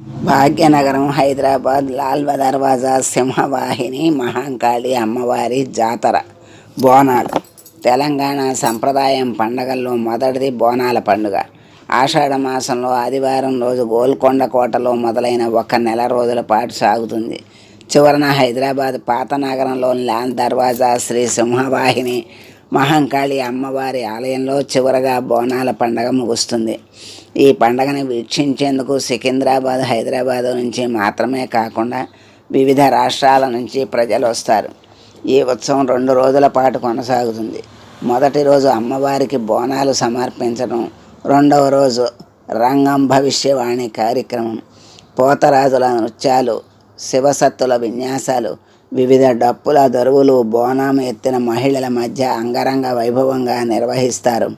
భాగ్యనగరం హైదరాబాద్ లాల్ దర్వాజా సింహవాహిని మహాంకాళి అమ్మవారి జాతర బోనాలు. తెలంగాణ సంప్రదాయం పండగల్లో మొదటిది బోనాల పండుగ. ఆషాఢ మాసంలో ఆదివారం రోజు గోల్కొండ కోటలో మొదలైన ఒక నెల రోజుల పాటు సాగుతుంది. చివరన హైదరాబాద్ పాత నగరంలోని లాల్ దర్వాజా శ్రీ సింహవాహిని మహంకాళి అమ్మవారి ఆలయంలో చివరగా బోనాల పండగ ముగుస్తుంది. ఈ పండగను వీక్షించేందుకు సికింద్రాబాద్ హైదరాబాద్ నుంచి మాత్రమే కాకుండా వివిధ రాష్ట్రాల నుంచి ప్రజలు వస్తారు. ఈ ఉత్సవం రెండు రోజుల పాటు కొనసాగుతుంది. మొదటి రోజు అమ్మవారికి బోనాలు సమర్పించడం రెండవ రోజు రంగం భవిష్యవాణి కార్యక్రమం పోతరాజుల నృత్యాలు శివసత్తుల విన్యాసాలు వివిధ డప్పుల దరువులు బోనం ఎత్తిన మహిళల మధ్య అంగరంగ వైభవంగా నిర్వహిస్తారు.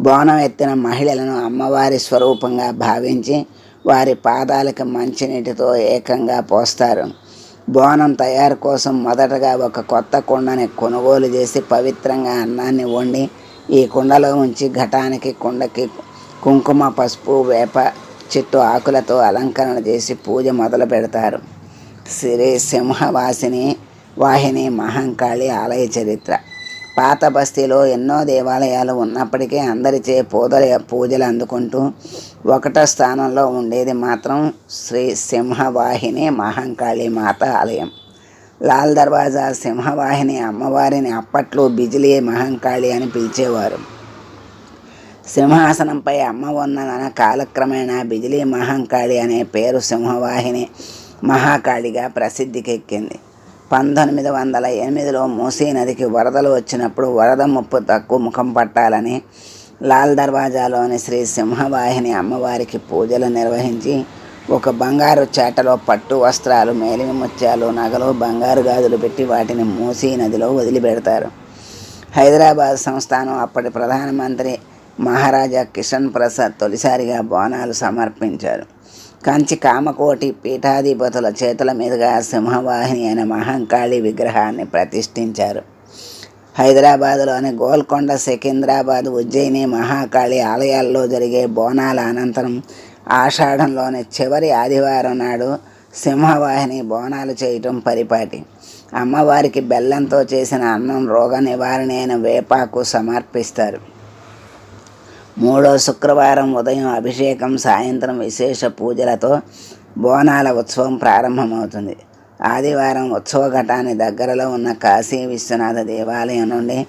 బోనం ఎత్తిన మహిళలను అమ్మవారి స్వరూపంగా భావించి వారి పాదాలకు మంచినీటితో ఏకంగా పోస్తారు. బోనం తయారు కోసం మొదటగా ఒక కొత్త కుండని కొనుగోలు చేసి పవిత్రంగా అన్నాన్ని వండి ఈ కుండలో ఉంచి ఘటానికి కుండకి కుంకుమ పసుపు వేప చెట్టు ఆకులతో అలంకరణ చేసి పూజ మొదలు పెడతారు శ్రీ సింహవాసిని వాహిని మహంకాళి ఆలయ చరిత్ర. పాత బస్తీలో ఎన్నో దేవాలయాలు ఉన్నప్పటికీ అందరిచే పూజలు పూజలు అందుకుంటూ ఒకటో స్థానంలో ఉండేది మాత్రం శ్రీ సింహవాహిని మహంకాళి మాత ఆలయం. లాల్ దర్వాజా సింహవాహిని అమ్మవారిని అప్పట్లో బిజిలీ మహంకాళి అని పిలిచేవారు. సింహాసనంపై అమ్మ ఉన్నదన కాలక్రమేణా బిజిలీ మహంకాళి అనే పేరు సింహవాహిని మహాకాళిగా ప్రసిద్ధికెక్కింది. పంతొమ్మిది వందల ఎనిమిదిలో మూసీ నదికి వరదలు వచ్చినప్పుడు వరద ముప్పు తక్కువ ముఖం పట్టాలని లాల్ దర్వాజాలోని శ్రీ సింహవాహిని అమ్మవారికి పూజలు నిర్వహించి ఒక బంగారు చేటలో పట్టు వస్త్రాలు మేలిమి ముత్యాలు నగలు బంగారు గాజులు పెట్టి వాటిని మూసీ నదిలో వదిలిపెడతారు. హైదరాబాద్ సంస్థానం అప్పటి ప్రధానమంత్రి మహారాజా కిషన్ ప్రసాద్ తొలిసారిగా బోనాలు సమర్పించారు. కంచి కామకోటి పీఠాధిపతుల చేతుల మీదుగా సింహవాహిని అయిన మహంకాళి విగ్రహాన్ని ప్రతిష్ఠించారు. హైదరాబాదులోని గోల్కొండ సికింద్రాబాద్ ఉజ్జయిని మహాకాళి ఆలయాల్లో జరిగే బోనాల అనంతరం ఆషాఢంలోని చివరి ఆదివారం నాడు సింహవాహిని బోనాలు చేయటం పరిపాటి. అమ్మవారికి బెల్లంతో చేసిన అన్నం రోగ నివారణ అయిన వేపాకు సమర్పిస్తారు. మూడో శుక్రవారం ఉదయం అభిషేకం సాయంత్రం విశేష పూజలతో బోనాల ఉత్సవం ప్రారంభమవుతుంది. ఆదివారం ఉత్సవ ఘటాన్ని దగ్గరలో ఉన్న కాశీ విశ్వనాథ దేవాలయం నుండి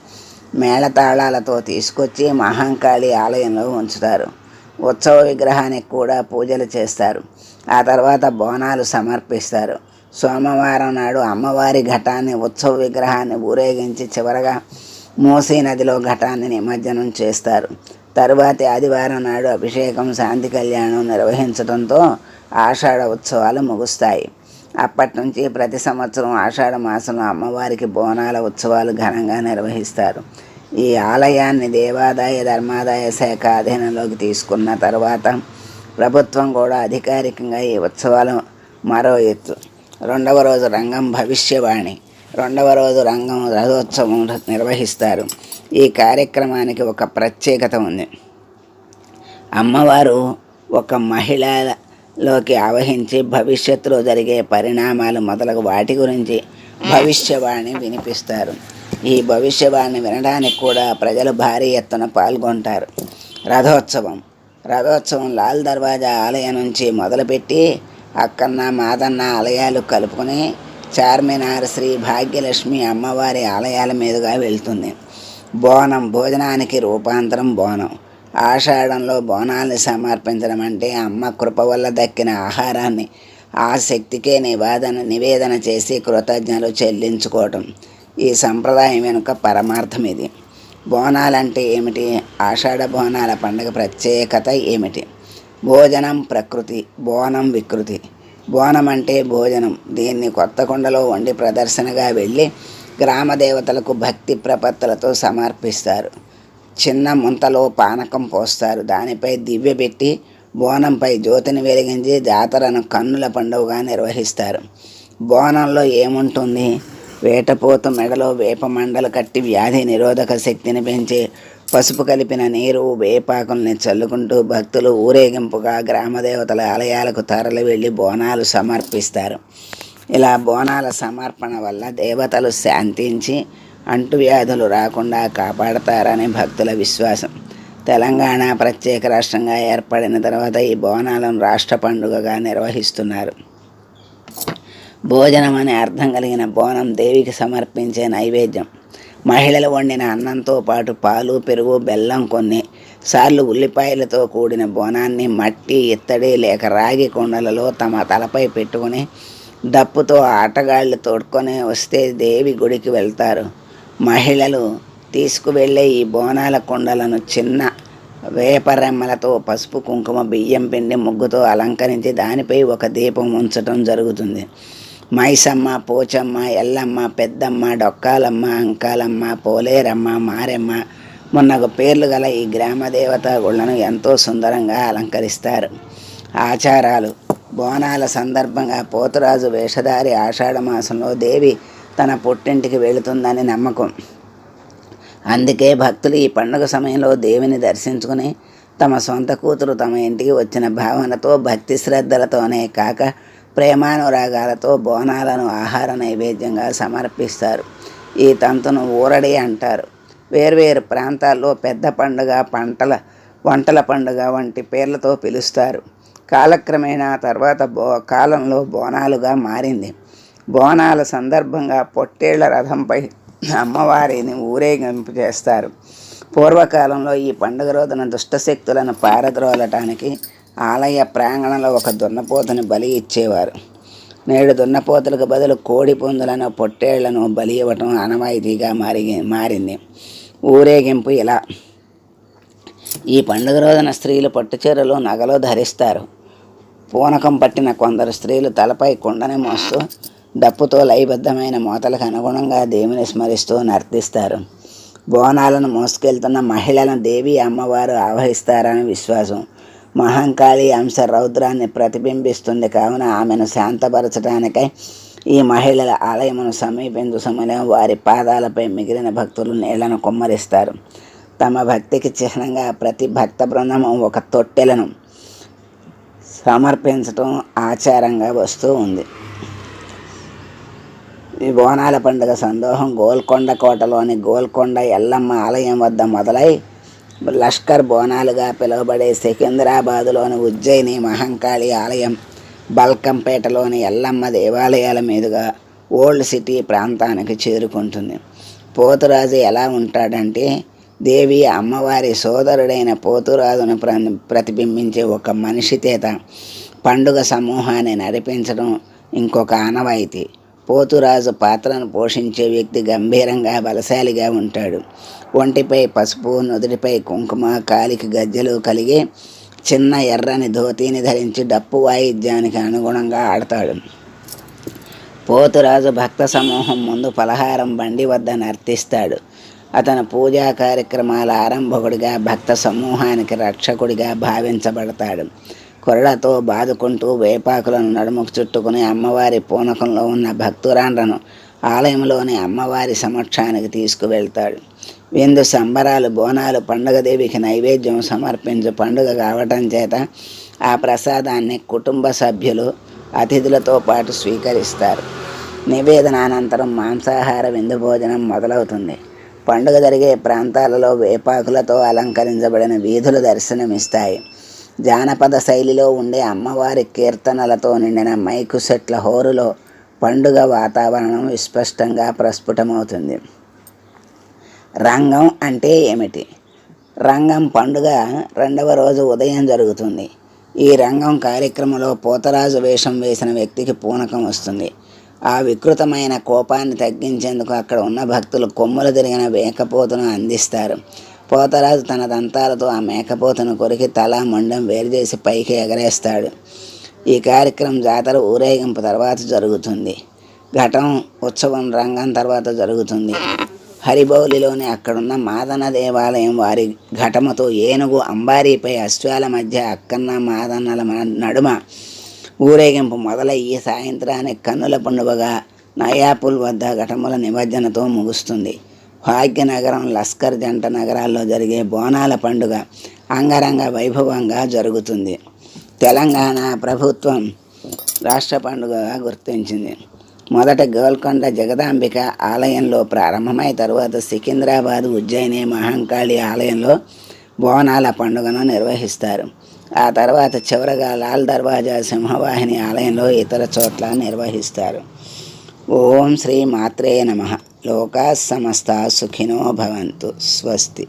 మేళతాళాలతో తీసుకొచ్చి మహంకాళి ఆలయంలో ఉంచుతారు. ఉత్సవ విగ్రహానికి కూడా పూజలు చేస్తారు. ఆ తర్వాత బోనాలు సమర్పిస్తారు. సోమవారం నాడు అమ్మవారి ఘటాన్ని ఉత్సవ విగ్రహాన్ని ఊరేగించి చివరగా మూసీ నదిలో ఘటాన్ని నిమజ్జనం చేస్తారు. తరువాతి ఆదివారం నాడు అభిషేకం శాంతి కళ్యాణం నిర్వహించడంతో ఆషాఢ ఉత్సవాలు ముగుస్తాయి. అప్పటి నుంచి ప్రతి సంవత్సరం ఆషాఢ మాసంలో అమ్మవారికి బోనాల ఉత్సవాలు ఘనంగా నిర్వహిస్తారు. ఈ ఆలయాన్ని దేవాదాయ ధర్మాదాయ శాఖ అధీనంలోకి తీసుకున్న తర్వాత ప్రభుత్వం కూడా అధికారికంగా ఈ ఉత్సవాలు మరో ఎత్తు. రెండవ రోజు రంగం భవిష్యవాణి. రెండవ రోజు రంగం రథోత్సవం నిర్వహిస్తారు. ఈ కార్యక్రమానికి ఒక ప్రత్యేకత ఉంది. అమ్మవారు ఒక మహిళలోకి ఆవహించి భవిష్యత్తులో జరిగే పరిణామాలు మొదలగు వాటి గురించి భవిష్యవాణి వినిపిస్తారు. ఈ భవిష్యవాణి వినడానికి కూడా ప్రజలు భారీ ఎత్తున పాల్గొంటారు. రథోత్సవం. రథోత్సవం లాల్ దర్వాజా ఆలయం నుంచి మొదలుపెట్టి అక్కన్న మాదన్న ఆలయాలు కలుపుకొని చార్మినార్ శ్రీ భాగ్యలక్ష్మి అమ్మవారి ఆలయాల మీదుగా వెళ్తుంది. బోనం భోజనానికి రూపాంతరం బోనం. ఆషాఢంలో బోనాల్ని సమర్పించడం అంటే అమ్మ కృప వల్ల దక్కిన ఆహారాన్ని ఆ శక్తికే నివాదన నివేదన చేసి కృతజ్ఞతలు చెల్లించుకోవటం. ఈ సంప్రదాయం వెనుక పరమార్థం ఇది. బోనాలంటే ఏమిటి? ఆషాఢ బోనాల పండుగ ప్రత్యేకత ఏమిటి? భోజనం ప్రకృతి బోనం వికృతి. బోనం అంటే భోజనం. దీన్ని కొత్త కొండలో వండి ప్రదర్శనగా వెళ్ళి గ్రామ దేవతలకు భక్తి ప్రపత్తులతో సమర్పిస్తారు. చిన్న ముంతలో పానకం పోస్తారు. దానిపై దివ్య పెట్టి బోనంపై జ్యోతిని వెలిగించి జాతరను కన్నుల పండుగగా నిర్వహిస్తారు. బోనంలో ఏముంటుంది? వేటపోతు మెడలో వేప మండలు కట్టి వ్యాధి నిరోధక శక్తిని పెంచి పసుపు కలిపిన నీరు వేపాకుల్ని చల్లుకుంటూ భక్తులు ఊరేగింపుగా గ్రామదేవతల ఆలయాలకు తరలి వెళ్ళి బోనాలు సమర్పిస్తారు. ఇలా బోనాల సమర్పణ వల్ల దేవతలు శాంతించి అంటువ్యాధులు రాకుండా కాపాడతారని భక్తుల విశ్వాసం. తెలంగాణ ప్రత్యేక రాష్ట్రంగా ఏర్పడిన తర్వాత ఈ బోనాలను రాష్ట్ర పండుగగా నిర్వహిస్తున్నారు. భోజనం అనే అర్థం కలిగిన బోనం దేవికి సమర్పించే నైవేద్యం. మహిళలు వండిన అన్నంతో పాటు పాలు పెరుగు బెల్లం కొన్ని. సార్లు ఉల్లిపాయలతో కూడిన బోనాన్ని మట్టి ఇత్తడి లేక రాగి కొండలలో తమ తలపై పెట్టుకుని డప్పుతో ఆటగాళ్ళు తోడుకొని వస్తే దేవి గుడికి వెళ్తారు. మహిళలు తీసుకువెళ్ళే ఈ బోనాల కుండలను చిన్న వేపరెమ్మలతో పసుపు కుంకుమ బియ్యం పిండి ముగ్గుతో అలంకరించి దానిపై ఒక దీపం ఉంచటం జరుగుతుంది. మైసమ్మ పోచమ్మ ఎల్లమ్మ పెద్దమ్మ డొక్కాలమ్మ అంకాలమ్మ పోలేరమ్మ మారెమ్మ మొన్నకు పేర్లు గల ఈ గ్రామ దేవత గుళ్ళను ఎంతో సుందరంగా అలంకరిస్తారు. ఆచారాలు బోనాల సందర్భంగా పోతురాజు వేషధారి ఆషాఢ మాసంలో దేవి తన పుట్టింటికి వెళుతుందని నమ్మకం. అందుకే భక్తులు ఈ పండుగ సమయంలో దేవిని దర్శించుకుని తమ సొంత కూతురు తమ ఇంటికి వచ్చిన భావనతో భక్తి శ్రద్ధలతోనే కాక ప్రేమానురాగాలతో బోనాలను ఆహార నైవేద్యంగా సమర్పిస్తారు. ఈ తంతును ఊరడి అంటారు. వేర్వేరు ప్రాంతాల్లో పెద్ద పండుగ పంటల వంటల పండుగ వంటి పేర్లతో పిలుస్తారు. కాలక్రమేణా తర్వాత బో కాలంలో బోనాలుగా మారింది. బోనాల సందర్భంగా పొట్టేళ్ళ రథంపై అమ్మవారిని ఊరేగింపు చేస్తారు. పూర్వకాలంలో ఈ పండుగ రోజున దుష్టశక్తులను పారద్రోలటానికి ఆలయ ప్రాంగణంలో ఒక దున్నపోతను బలి ఇచ్చేవారు. నేడు దున్నపోతులకు బదులు కోడి పుంజులను పొట్టేళ్ళను బలి ఇవ్వటం ఆనవాయితీగా మారి మారింది. ఊరేగింపు ఇలా ఈ పండుగ రోజున స్త్రీలు పట్టుచీరలు నగలు ధరిస్తారు. పూనకం పట్టిన కొందరు స్త్రీలు తలపై కుండని మోస్తూ డప్పుతో లయబద్ధమైన మూతలకు అనుగుణంగా దేవుని స్మరిస్తూ నర్తిస్తారు. బోనాలను మోసుకెళ్తున్న మహిళలను దేవి అమ్మవారు ఆవహిస్తారని విశ్వాసం. మహంకాళి అంశ రౌద్రాన్ని ప్రతిబింబిస్తుంది. కావున ఆమెను శాంతపరచడానికై ఈ మహిళల ఆలయమును సమీపించు సమయం వారి పాదాలపై మిగిలిన భక్తులు నీళ్ళను కుమ్మరిస్తారు. తమ భక్తికి చిహ్నంగా ప్రతి భక్త బృందము ఒక తొట్టెలను సమర్పించటం ఆచారంగా వస్తూ ఉంది. ఈ బోనాల పండుగ సందోహం గోల్కొండ కోటలోని గోల్కొండ ఎల్లమ్మ ఆలయం వద్ద మొదలై లష్కర్ బోనాలుగా పిలువబడే సికింద్రాబాదులోని ఉజ్జయిని మహంకాళి ఆలయం బల్కంపేటలోని ఎల్లమ్మ దేవాలయాల మీదుగా ఓల్డ్ సిటీ ప్రాంతానికి చేరుకుంటుంది. పోతురాజు ఎలా ఉంటాడంటే దేవి అమ్మవారి సోదరుడైన పోతురాజును ప్ర ప్రతిబింబించే ఒక మనిషి చేత పండుగ సమూహాన్ని నడిపించడం ఇంకొక ఆనవాయితీ. పోతురాజు పాత్రను పోషించే వ్యక్తి గంభీరంగా బలశాలిగా ఉంటాడు. ఒంటిపై పసుపు నుదుటిపై కుంకుమ కాలికి గజ్జలు కలిగి చిన్న ఎర్రని ధోతీని ధరించి డప్పు వాయిద్యానికి అనుగుణంగా ఆడతాడు. పోతురాజు భక్త సమూహం ముందు పలహారం బండి వద్ద నర్తిస్తాడు. అతను పూజా కార్యక్రమాల ఆరంభకుడిగా భక్త సమూహానికి రక్షకుడిగా భావించబడతాడు. కొరడతో బాదుకుంటూ వేపాకులను నడుముకు చుట్టుకుని అమ్మవారి పూనకంలో ఉన్న భక్తురాండ్రను ఆలయంలోని అమ్మవారి సమక్షానికి తీసుకువెళ్తాడు. విందు సంబరాలు బోనాలు పండుగ దేవికి నైవేద్యం సమర్పించు పండుగ కావటం చేత ఆ ప్రసాదాన్ని కుటుంబ సభ్యులు అతిథులతో పాటు స్వీకరిస్తారు. నివేదన అనంతరం మాంసాహార విందు భోజనం మొదలవుతుంది. పండుగ జరిగే ప్రాంతాలలో వేపాకులతో అలంకరించబడిన వీధులు దర్శనమిస్తాయి. జానపద శైలిలో ఉండే అమ్మవారి కీర్తనలతో నిండిన మైకు సెట్ల హోరులో పండుగ వాతావరణం విస్పష్టంగా ప్రస్ఫుటమవుతుంది. రంగం అంటే ఏమిటి? రంగం పండుగ రెండవ రోజు ఉదయం జరుగుతుంది. ఈ రంగం కార్యక్రమంలో పోతరాజు వేషం వేసిన వ్యక్తికి పూనకం వస్తుంది. ఆ వికృతమైన కోపాన్ని తగ్గించేందుకు అక్కడ ఉన్న భక్తులు కొమ్ములు తిరిగిన మేకపోతును అందిస్తారు. పోతరాజు తన దంతాలతో ఆ మేకపోతును కొరికి తల మొండం వేరు చేసి పైకి ఎగరేస్తాడు. ఈ కార్యక్రమం జాతర ఊరేగింపు తర్వాత జరుగుతుంది. ఘటం ఉత్సవం రంగం తర్వాత జరుగుతుంది. హరిబౌలిలోని అక్కడున్న మాదన దేవాలయం వారి ఘటముతో ఏనుగు అంబారీపై అశ్వాల మధ్య అక్కన్న మాదన్నల మ- నడుమ ఊరేగింపు మొదలయ్యి సాయంత్రానికి కన్నుల పండుగగా నయాపుల్ వద్ద ఘటముల నిమజ్జనతో ముగుస్తుంది. భాగ్యనగరం లస్కర్ జంట నగరాల్లో జరిగే బోనాల పండుగ అంగరంగ వైభవంగా జరుగుతుంది. తెలంగాణ ప్రభుత్వం రాష్ట్ర పండుగగా గుర్తించింది. మొదట గోల్కొండ జగదాంబిక ఆలయంలో ప్రారంభమై తరువాత సికింద్రాబాద్ ఉజ్జయిని మహంకాళి ఆలయంలో బోనాల పండుగను నిర్వహిస్తారు. ఆ తర్వాత చివరగా లాల్ దర్వాజా సింహవాహిని ఆలయంలో ఇతర చోట్ల నిర్వహిస్తారు. ఓం శ్రీ మాత్రే నమ. లోకా సమస్త సుఖినో భవంతు. స్వస్తి.